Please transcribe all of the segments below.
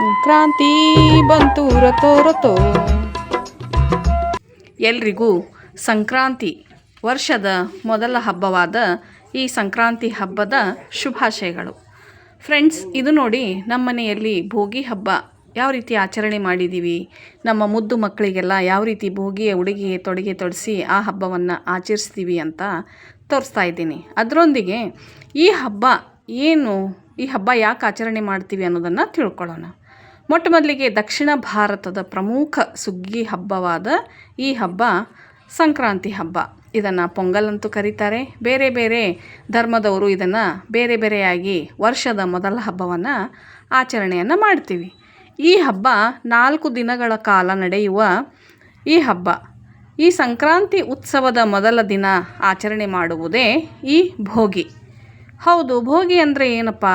ಸಂಕ್ರಾಂತಿ ಬಂತು ರತೋ ರತೋ ಎಲ್ರಿಗೂ ಸಂಕ್ರಾಂತಿ ವರ್ಷದ ಮೊದಲ ಹಬ್ಬವಾದ ಈ ಸಂಕ್ರಾಂತಿ ಹಬ್ಬದ ಶುಭಾಶಯಗಳು. ಫ್ರೆಂಡ್ಸ್, ಇದು ನೋಡಿ ನಮ್ಮ ಮನೆಯಲ್ಲಿ ಭೋಗಿ ಹಬ್ಬ ಯಾವ ರೀತಿ ಆಚರಣೆ ಮಾಡಿದ್ದೀವಿ? ನಮ್ಮ ಮುದ್ದು ಮಕ್ಕಳಿಗೆಲ್ಲ ಯಾವ ರೀತಿ ಭೋಗಿಯ ಉಡುಗೆ, ತೊಡುಗೆ ತೊಡಿಸಿ ಆ ಹಬ್ಬವನ್ನು ಆಚರಿಸ್ತೀವಿ ಅಂತ ತೋರಿಸ್ತಾ ಇದ್ದೀನಿ. ಅದರೊಂದಿಗೆ ಈ ಹಬ್ಬ ಏನು, ಈ ಹಬ್ಬ ಯಾಕೆ ಆಚರಣೆ ಮಾಡ್ತೀವಿ ಅನ್ನೋದನ್ನು ತಿಳ್ಕೊಳ್ಳೋಣ. ಮೊಟ್ಟ ಮೊದಲಿಗೆ ದಕ್ಷಿಣ ಭಾರತದ ಪ್ರಮುಖ ಸುಗ್ಗಿ ಹಬ್ಬವಾದ ಈ ಹಬ್ಬ ಸಂಕ್ರಾಂತಿ ಹಬ್ಬ. ಇದನ್ನು ಪೊಂಗಲ್ ಅಂತೂ ಕರೀತಾರೆ. ಬೇರೆ ಬೇರೆ ಧರ್ಮದವರು ಇದನ್ನು ಬೇರೆ ಬೇರೆಯಾಗಿ ವರ್ಷದ ಮೊದಲ ಹಬ್ಬವನ್ನು ಆಚರಣೆಯನ್ನು ಮಾಡ್ತೀವಿ. ಈ ಹಬ್ಬ ನಾಲ್ಕು ದಿನಗಳ ಕಾಲ ನಡೆಯುವ ಈ ಹಬ್ಬ. ಈ ಸಂಕ್ರಾಂತಿ ಉತ್ಸವದ ಮೊದಲ ದಿನ ಆಚರಣೆ ಮಾಡುವುದೇ ಈ ಭೋಗಿ. ಹೌದು, ಭೋಗಿ ಅಂದರೆ ಏನಪ್ಪ?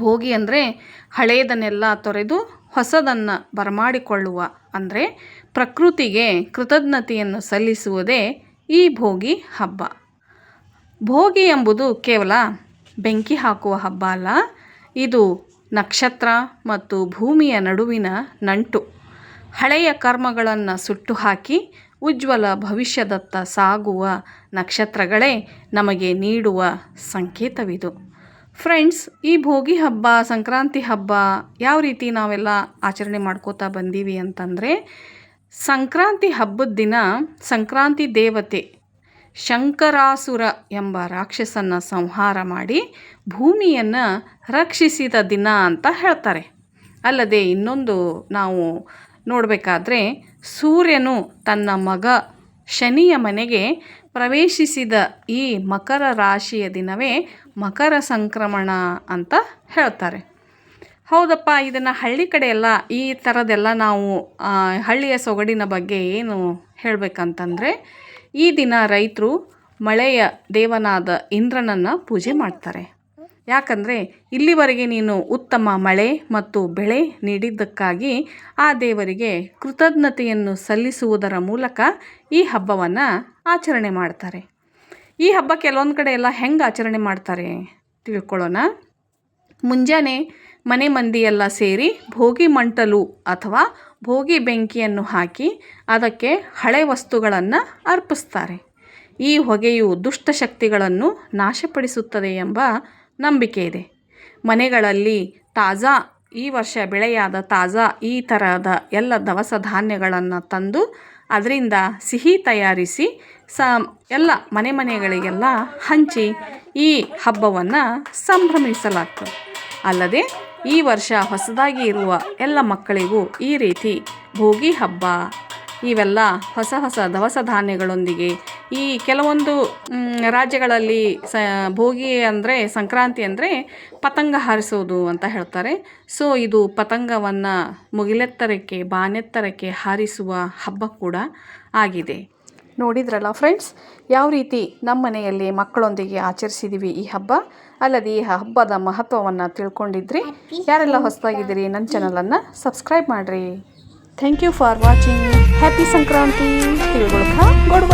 ಭೋಗಿ ಅಂದರೆ ಹಳೆಯದನ್ನೆಲ್ಲ ತೊರೆದು ಹೊಸದನ್ನು ಬರಮಾಡಿಕೊಳ್ಳುವ, ಅಂದರೆ ಪ್ರಕೃತಿಗೆ ಕೃತಜ್ಞತೆಯನ್ನು ಸಲ್ಲಿಸುವುದೇ ಈ ಭೋಗಿ ಹಬ್ಬ. ಭೋಗಿ ಎಂಬುದು ಕೇವಲ ಬೆಂಕಿ ಹಾಕುವ ಹಬ್ಬ ಅಲ್ಲ, ಇದು ನಕ್ಷತ್ರ ಮತ್ತು ಭೂಮಿಯ ನಡುವಿನ ನಂಟು. ಹಳೆಯ ಕರ್ಮಗಳನ್ನು ಸುಟ್ಟು ಹಾಕಿ ಉಜ್ವಲ ಭವಿಷ್ಯದತ್ತ ಸಾಗುವ ನಕ್ಷತ್ರಗಳೇ ನಮಗೆ ನೀಡುವ ಸಂಕೇತವಿದು. ಫ್ರೆಂಡ್ಸ್ ಈ ಭೋಗಿ ಹಬ್ಬ, ಸಂಕ್ರಾಂತಿ ಹಬ್ಬ ಯಾವ ರೀತಿ ನಾವೆಲ್ಲ ಆಚರಣೆ ಮಾಡ್ಕೋತಾ ಬಂದೀವಿ ಅಂತಂದರೆ, ಸಂಕ್ರಾಂತಿ ಹಬ್ಬದ ದಿನ ಸಂಕ್ರಾಂತಿ ದೇವತೆ ಶಂಕರಾಸುರ ಎಂಬ ರಾಕ್ಷಸನ್ನು ಸಂಹಾರ ಮಾಡಿ ಭೂಮಿಯನ್ನು ರಕ್ಷಿಸಿದ ದಿನ ಅಂತ ಹೇಳ್ತಾರೆ. ಅಲ್ಲದೆ ಇನ್ನೊಂದು ನಾವು ನೋಡಬೇಕಾದ್ರೆ ಸೂರ್ಯನು ತನ್ನ ಮಗ ಶನಿಯ ಮನೆಗೆ ಪ್ರವೇಶಿಸಿದ ಈ ಮಕರ ರಾಶಿಯ ದಿನವೇ ಮಕರ ಸಂಕ್ರಮಣ ಅಂತ ಹೇಳ್ತಾರೆ. ಹೌದಪ್ಪ, ಇದನ್ನು ಹಳ್ಳಿ ಕಡೆ ಎಲ್ಲ ಈ ಥರದೆಲ್ಲ ನಾವು ಹಳ್ಳಿಯ ಸೊಗಡಿನ ಬಗ್ಗೆ ಏನು ಹೇಳಬೇಕಂತಂದರೆ, ಈ ದಿನ ರೈತರು ಮಳೆಯ ದೇವನಾದ ಇಂದ್ರನನ್ನು ಪೂಜೆ ಮಾಡ್ತಾರೆ. ಯಾಕಂದರೆ ಇಲ್ಲಿವರೆಗೆ ನೀನು ಉತ್ತಮ ಮಳೆ ಮತ್ತು ಬೆಳೆ ನೀಡಿದ್ದಕ್ಕಾಗಿ ಆ ದೇವರಿಗೆ ಕೃತಜ್ಞತೆಯನ್ನು ಸಲ್ಲಿಸುವುದರ ಮೂಲಕ ಈ ಹಬ್ಬವನ್ನು ಆಚರಣೆ ಮಾಡ್ತಾರೆ. ಈ ಹಬ್ಬ ಕೆಲವೊಂದು ಕಡೆ ಎಲ್ಲ ಹೆಂಗೆ ಆಚರಣೆ ಮಾಡ್ತಾರೆ ತಿಳ್ಕೊಳ್ಳೋಣ. ಮುಂಜಾನೆ ಮನೆ ಮಂದಿಯೆಲ್ಲ ಸೇರಿ ಭೋಗಿ ಮಂಟಲು ಅಥವಾ ಭೋಗಿ ಬೆಂಕಿಯನ್ನು ಹಾಕಿ ಅದಕ್ಕೆ ಹಳೆ ವಸ್ತುಗಳನ್ನು ಅರ್ಪಿಸ್ತಾರೆ. ಈ ಹೊಗೆಯು ದುಷ್ಟಶಕ್ತಿಗಳನ್ನು ನಾಶಪಡಿಸುತ್ತದೆ ಎಂಬ ನಂಬಿಕೆ ಇದೆ. ಮನೆಗಳಲ್ಲಿ ತಾಜಾ, ಈ ವರ್ಷ ಬೆಳೆಯಾದ ತಾಜಾ, ಈ ಥರದ ಎಲ್ಲ ದವಸ ಧಾನ್ಯಗಳನ್ನು ತಂದು ಅದರಿಂದ ಸಿಹಿ ತಯಾರಿಸಿ ಸ, ಎಲ್ಲ ಮನೆ ಮನೆಗಳಿಗೆಲ್ಲ ಹಂಚಿ ಈ ಹಬ್ಬವನ್ನು ಸಂಭ್ರಮಿಸಲಾಗ್ತದೆ. ಅಲ್ಲದೆ ಈ ವರ್ಷ ಹೊಸದಾಗಿ ಇರುವ ಎಲ್ಲ ಮಕ್ಕಳಿಗೂ ಈ ರೀತಿ ಭೋಗಿ ಹಬ್ಬ, ಇವೆಲ್ಲ ಹೊಸ ಹೊಸ ದವಸ ಧಾನ್ಯಗಳೊಂದಿಗೆ ಈ ಕೆಲವೊಂದು ರಾಜ್ಯಗಳಲ್ಲಿ ಸ, ಭೋಗಿ ಅಂದರೆ, ಸಂಕ್ರಾಂತಿ ಅಂದರೆ ಪತಂಗ ಹಾರಿಸೋದು ಅಂತ ಹೇಳ್ತಾರೆ. ಸೊ, ಇದು ಪತಂಗವನ್ನು ಮುಗಿಲೆತ್ತರಕ್ಕೆ, ಬಾನೆತ್ತರಕ್ಕೆ ಹಾರಿಸುವ ಹಬ್ಬ ಕೂಡ ಆಗಿದೆ. ನೋಡಿದ್ರಲ್ಲ ಫ್ರೆಂಡ್ಸ್, ಯಾವ ರೀತಿ ನಮ್ಮ ಮನೆಯಲ್ಲಿ ಮಕ್ಕಳೊಂದಿಗೆ ಆಚರಿಸಿದೀವಿ ಈ ಹಬ್ಬ? ಅಲ್ಲದೆ ಈ ಹಬ್ಬದ ಮಹತ್ವವನ್ನು ತಿಳ್ಕೊಂಡಿದ್ರಿ? ಯಾರೆಲ್ಲ ಹೊಸದಾಗಿದ್ದೀರಿ, ನನ್ನ ಚಾನಲನ್ನು ಸಬ್ಸ್ಕ್ರೈಬ್ ಮಾಡಿರಿ. Thank you for watching. Happy Sankranti. ತಿಳ್ಕೊಳ್ತಾ ಗೋಡ್